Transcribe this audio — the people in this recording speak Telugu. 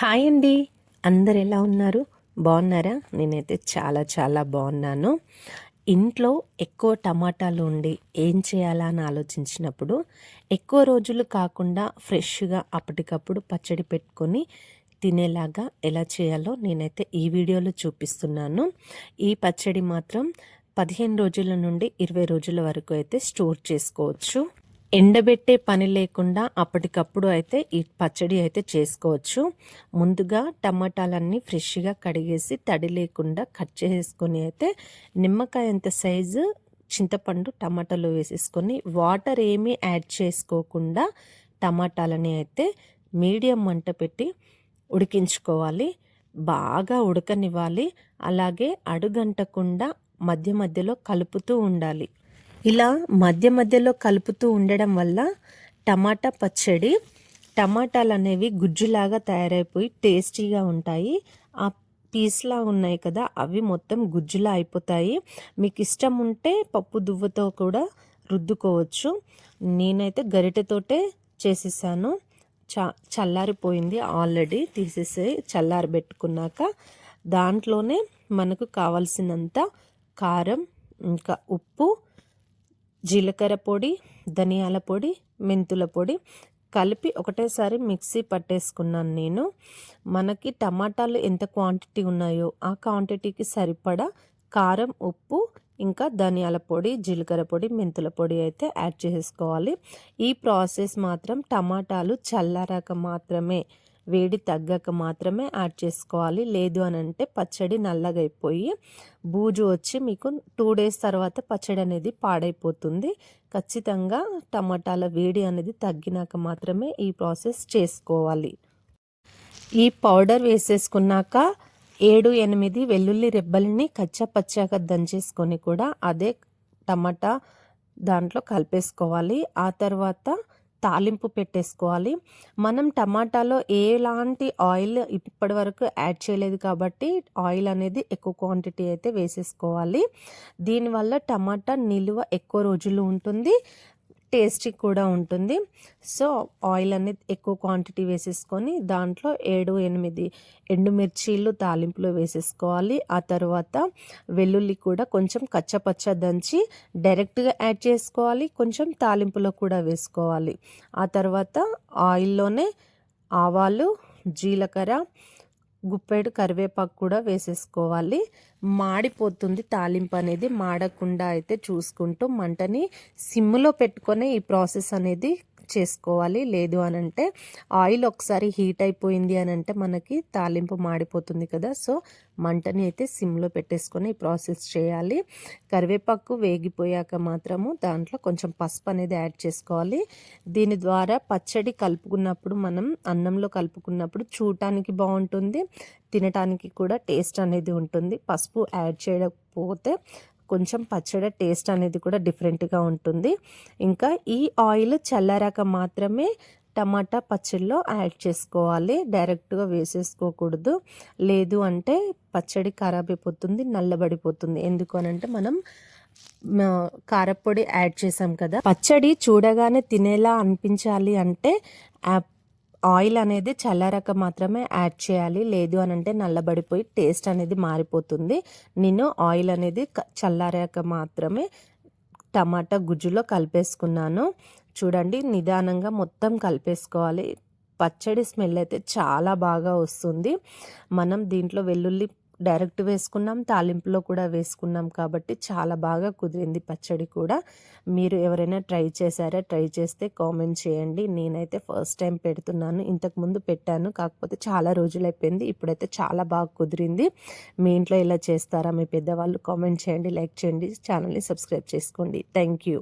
హాయ్ అండి. అందరు ఎలా ఉన్నారు? బాగున్నారా? నేనైతే చాలా చాలా బాగున్నాను. ఇంట్లో ఎక్కువ టమాటాలు ఉండి ఏం చేయాలా అని ఆలోచించినప్పుడు ఎక్కువ రోజులు కాకుండా ఫ్రెష్గా అప్పటికప్పుడు పచ్చడి పెట్టుకొని తినేలాగా ఎలా చేయాలో నేనైతే ఈ వీడియోలో చూపిస్తున్నాను. ఈ పచ్చడి మాత్రం పదిహేను రోజుల నుండి ఇరవై రోజుల వరకు అయితే స్టోర్ చేసుకోవచ్చు. ఎండబెట్టే పని లేకుండా అప్పటికప్పుడు అయితే ఈ పచ్చడి అయితే చేసుకోవచ్చు. ముందుగా టమాటాలన్నీ ఫ్రెష్గా కడిగేసి తడి లేకుండా కట్ చేసుకొని అయితే నిమ్మకాయ ఎంత సైజు చింతపండు టమాటాలు వేసేసుకొని వాటర్ ఏమీ యాడ్ చేసుకోకుండా టమాటాలని అయితే మీడియం మంట పెట్టి ఉడికించుకోవాలి. బాగా ఉడకనివ్వాలి. అలాగే అడుగంటకుండా మధ్య మధ్యలో కలుపుతూ ఉండాలి. ఇలా మధ్య మధ్యలో కలుపుతూ ఉండడం వల్ల టమాటా పచ్చడి టమాటాలు అనేవి గుజ్జులాగా తయారైపోయి టేస్టీగా ఉంటాయి. ఆ పీస్లా ఉన్నాయి కదా అవి మొత్తం గుజ్జులా అయిపోతాయి. మీకు ఇష్టం ఉంటే పప్పు దువ్వతో కూడా రుద్దుకోవచ్చు. నేనైతే గరిటెతోటే చేసేసాను. చా చల్లారిపోయింది ఆల్రెడీ తీసేసి చల్లారబెట్టుకున్నాక. దాంట్లోనే మనకు కావాల్సినంత కారం ఇంకా ఉప్పు జీలకర్ర పొడి ధనియాల పొడి మెంతుల పొడి కలిపి ఒకటేసారి మిక్సీ పట్టేసుకున్నాను నేను. మనకి టమాటాలు ఎంత క్వాంటిటీ ఉన్నాయో ఆ క్వాంటిటీకి సరిపడా కారం ఉప్పు ఇంకా ధనియాల పొడి జీలకర్ర పొడి మెంతుల పొడి అయితే యాడ్ చేసుకోవాలి. ఈ ప్రాసెస్ మాత్రం టమాటాలు చల్లారాక మాత్రమే వేడి తగ్గక మాత్రమే యాడ్ చేసుకోవాలి. లేదు అని అంటే పచ్చడి నల్లగా అయిపోయి బూజు వచ్చి మీకు టూ డేస్ తర్వాత పచ్చడి అనేది పాడైపోతుంది. ఖచ్చితంగా టమాటాల వేడి అనేది తగ్గినాక మాత్రమే ఈ ప్రాసెస్ చేసుకోవాలి. ఈ పౌడర్ వేసేసుకున్నాక ఏడు ఎనిమిది వెల్లుల్లి రెబ్బల్ని కచ్చపచ్చాగా దంచేసుకొని కూడా అదే టమాటా దాంట్లో కలిపేసుకోవాలి. ఆ తర్వాత తాలింపు పెట్టేసుకోవాలి. మనం టమాటాలో ఎలాంటి ఆయిల్ ఇప్పటి వరకు యాడ్ చేయలేదు కాబట్టి ఆయిల్ అనేది ఎక్కువ క్వాంటిటీ అయితే వేసేసుకోవాలి. దీనివల్ల టమాటా నిల్వ ఎక్కువ రోజులు ఉంటుంది. టేస్టీ కూడా ఉంటుంది. సో ఆయిల్ అనేది ఎక్కువ క్వాంటిటీ వేసేసుకొని దాంట్లో ఏడు ఎనిమిది ఎండుమిర్చీలు తాలింపులో వేసేసుకోవాలి. ఆ తర్వాత వెల్లుల్లి కూడా కొంచెం కచ్చపచ్చ దంచి డైరెక్ట్గా యాడ్ చేసుకోవాలి. కొంచెం తాలింపులో కూడా వేసుకోవాలి. ఆ తర్వాత ఆయిల్లోనే ఆవాలు జీలకర్ర గుప్పెడు కరివేపాకు కూడా వేసేసుకోవాలి. మాడిపోతుంది తాలింపు అనేది మాడకుండా అయితే చూసుకుంటూ మంటని సిమ్లో పెట్టుకొని ఈ ప్రాసెస్ అనేది చేసుకోవాలి. లేదు అని అంటే ఆయిల్ ఒకసారి హీట్ అయిపోయింది అని అంటే మనకి తాలింపు మాడిపోతుంది కదా. సో మంటని అయితే సిమ్లో పెట్టేసుకొని ప్రాసెస్ చేయాలి. కరివేపాకు వేగిపోయాక మాత్రము దాంట్లో కొంచెం పసుపు అనేది యాడ్ చేసుకోవాలి. దీని ద్వారా పచ్చడి కలుపుకున్నప్పుడు మనం అన్నంలో కలుపుకున్నప్పుడు చూడటానికి బాగుంటుంది. తినటానికి కూడా టేస్ట్ అనేది ఉంటుంది. పసుపు యాడ్ చేయకపోతే కొంచెం పచ్చడి టేస్ట్ అనేది కూడా డిఫరెంట్గా ఉంటుంది. ఇంకా ఈ ఆయిల్ చల్లారాక మాత్రమే టమాటా పచ్చడిలో యాడ్ చేసుకోవాలి. డైరెక్ట్గా వేసేసుకోకూడదు. లేదు అంటే పచ్చడి ఖరాబ్ అయిపోతుంది నల్లబడిపోతుంది. ఎందుకు అనంటే మనం కారపొడి యాడ్ చేసాం కదా. పచ్చడి చూడగానే తినేలా అనిపించాలి అంటే ఆయిల్ అనేది చల్లారక మాత్రమే యాడ్ చేయాలి. లేదు అని అంటే నల్లబడిపోయి టేస్ట్ అనేది మారిపోతుంది. నేను ఆయిల్ అనేది చల్లారాక మాత్రమే టమాటా గుజ్జులో కలిపేసుకున్నాను. చూడండి నిదానంగా మొత్తం కలిపేసుకోవాలి. పచ్చడి స్మెల్ అయితే చాలా బాగా వస్తుంది. మనం దీంట్లో వెల్లుల్లి డైరెక్ట్ వేసుకున్నాం తాలింపులో కూడా వేసుకున్నాం కాబట్టి చాలా బాగా కుదిరింది పచ్చడి కూడా. మీరు ఎవరైనా ట్రై చేశారా ట్రై చేస్తే కామెంట్ చేయండి. నేనైతే ఫస్ట్ టైం పెడుతున్నాను ఇంతకుముందు పెట్టాను కాకపోతే చాలా రోజులు అయిపోయింది ఇప్పుడైతే చాలా బాగా కుదిరింది. మీ ఇంట్లో ఇలా చేస్తారా మీ పెద్దవాళ్ళు కామెంట్ చేయండి లైక్ చేయండి ఛానల్ని సబ్స్క్రైబ్ చేసుకోండి. Thank you.